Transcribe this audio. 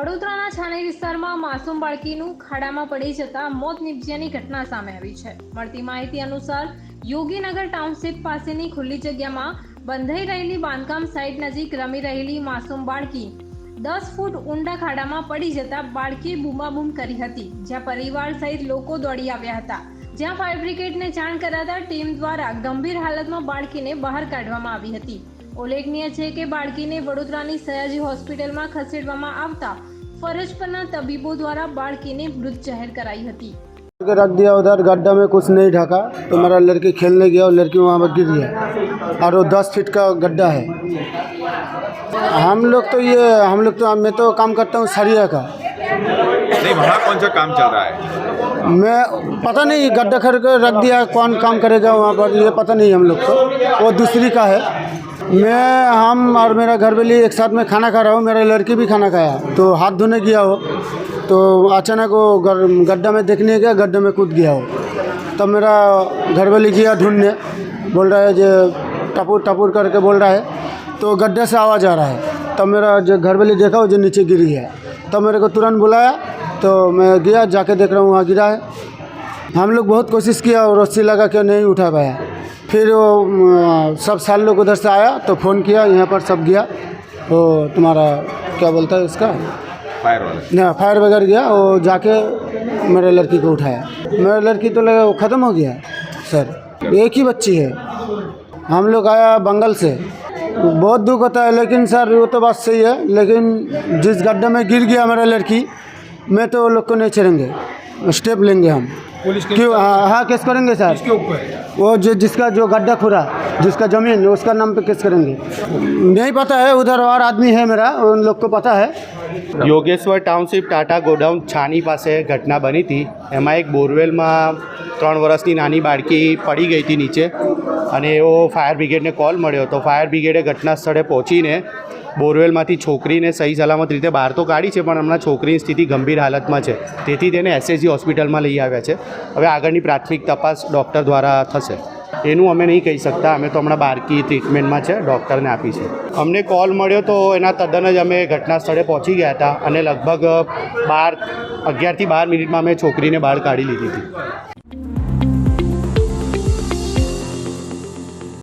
વડોદરાના છાણી વિસ્તારમાં માસૂમ બાળકીનું ખાડામાં પડી જતા મોત નિપજ્યાની ઘટના સામે આવી છે. મળતી માહિતી અનુસાર યોગીનગર ટાઉનશીપ પાસેની ખુલ્લી જગ્યામાં બંધાઈ રહેલી બાંધકામ સાઇટ નજીક રમી રહેલી માસૂમ બાળકી દસ ફૂટ ઊંડા ખાડામાં પડી જતા બાળકીએ બૂમાબૂમ કરી હતી, જ્યાં પરિવાર સહિત લોકો દોડી આવ્યા હતા. જ્યાં ફાયર બ્રિગેડને જાણ કરાતા ટીમ દ્વારા ગંભીર હાલતમાં બાળકીને બહાર કાઢવામાં આવી હતી. ઉલ્લેખનીય છે કે બાળકીને વડોદરાની સયાજી હોસ્પિટલમાં ખસેડવામાં આવતા ફરજ પરના તબીબો દ્વારા બાળકીને મૃત જાહેર કરાઈ હતી के रख दिया उधर गड्ढा में कुछ नहीं ढका तो मेरा लड़की खेलने गया और लड़की वहाँ पर गिर गया और वो दस फीट का गड्ढा है हम लोग तो ये हम लोग तो मैं तो काम करता हूँ सरिया का नहीं वहाँ कौन सा काम चल रहा है मैं पता नहीं गड्ढा खड़ के रख दिया कौन काम करेगा वहाँ पर ये पता नहीं हम लोग को वो दूसरी का है मैं, हम और मेरा घर वाली एक साथ में खाना खा रहा हूँ, मेरा लड़की भी खाना खाया। तो हाथ धोने गया हो तो अचानक वो गड्ढा में देखने गया, गड्ढे में कूद गया हो तब तो मेरा घर वाली गया ढूँढने। बोल रहा है जो टपूर टपुर करके बोल रहा है। तो गड्ढे से आवाज़ आ रहा है। तब तो मेरा जो घर वाली देखा वो जो नीचे गिरी है। तब तो मेरे को तुरंत बुलाया। तो मैं गया, जाके देख रहा हूँ, वहाँ गिरा है। हम लोग बहुत कोशिश किया और रस्सी लगा के नहीं उठा पाया। फिर वो सब साल लोग उधर से आया तो फ़ोन किया यहाँ पर सब गया। वो तुम्हारा क्या बोलता है इसका फायर वाले। ना फायर वगैरह गया वो जाके मेरे लड़की को उठाया। मेरा लड़की तो लगा वो ख़त्म हो गया सर। एक ही बच्ची है। हम लोग आया बंगल से। बहुत दुख होता है लेकिन सर वो तो बात सही है लेकिन जिस गड्ढे में गिर गया मेरा लड़की मैं तो वो लोग को नहीं छोड़ेंगे। स्टेप लेंगे हम क्यों हाँ हाँ केस करेंगे सर वो जो जिसका जो गड्ढा खुरा जिसका ज़मीन उसका नाम पे केस करेंगे नहीं पता है उधर और आदमी है मेरा उन लोग को पता है યોગેશ્વર ટાઉનશીપ ટાટા ગોડાઉન છાની પાસે ઘટના બની હતી એમાં એક બોરવેલમાં ત્રણ વર્ષની નાની બાળકી પડી ગઈ હતી નીચે અને એવો ફાયર બ્રિગેડને કોલ મળ્યો તો ફાયર બ્રિગેડે ઘટના સ્થળે પહોંચીને બોરવેલમાંથી છોકરીને સહી સલામત રીતે બહાર તો કાઢી છે, પણ હમણાં છોકરીની સ્થિતિ ગંભીર હાલતમાં છે. તેથી તેને એસએસજી હોસ્પિટલમાં લઈ આવ્યા છે. હવે આગળની પ્રાથમિક તપાસ ડૉક્ટર દ્વારા થશે. એનું અમે નહીં કહી શકતા. અમે તો હમણાં બારકી ટ્રીટમેન્ટમાં છે, ડૉક્ટરને આપી છે. અમને કોલ મળ્યો તો એના તદ્દન જ અમે ઘટના સ્થળે પહોંચી ગયા હતા અને લગભગ બાર, અગિયારથી બાર મિનિટમાં અમે છોકરીને બહાર કાઢી લીધી હતી.